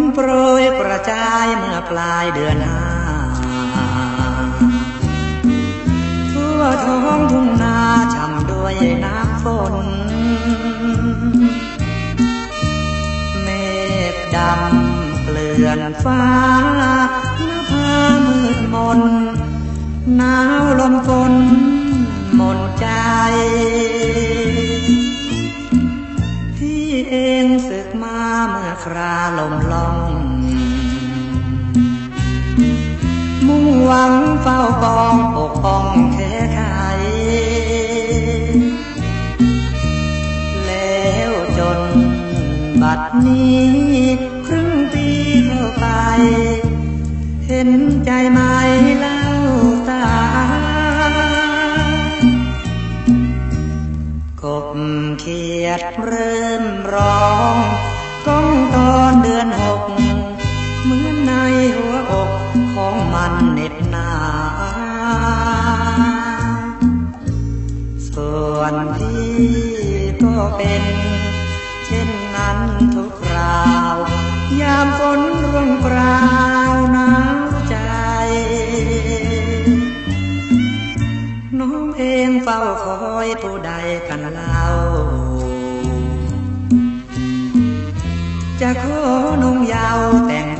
นโปรยกระจายเมื่อปลายเดือนห้าทั่วท้องทุ่งนาช่ำด้วยน้ำฝน เมฆดำเกลื่อนฟ้าหน้าผามืดมนหนาวลมฝนหมดใจ งศึกมาเมื่อคราลมล่อง มุ่งหวังเฝ้าปองปกป้องแค่ไขแล้วจนบัดนี้ครึ่งปีเข้าไป เห็นใจไหมล่า ดเริ่มร้องก้องตอนเดือนหกเหมือนในหัวอกของมันเหน็บหนาส่วนพี่ก็เป็น เช่นนั้นทุกคราว ยามฝนร่วงปล่าหนาวใจน้องเองเฝ้าคอยผู้ใดกันเล่า จะขอนมยาวแต่ง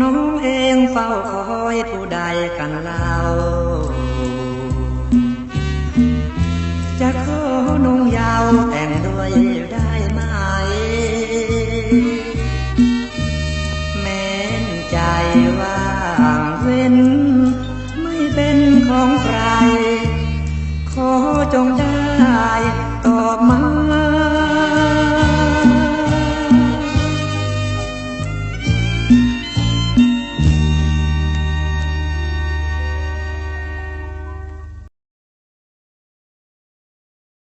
น้องเองเฝ้าคอยผู้ใดกันเล่าจะขอนุ่งยาวแต่งด้วยได้ไหม แม้นใจว่างเว้น ไม่เป็นของใคร ขอจงได้ตอบมา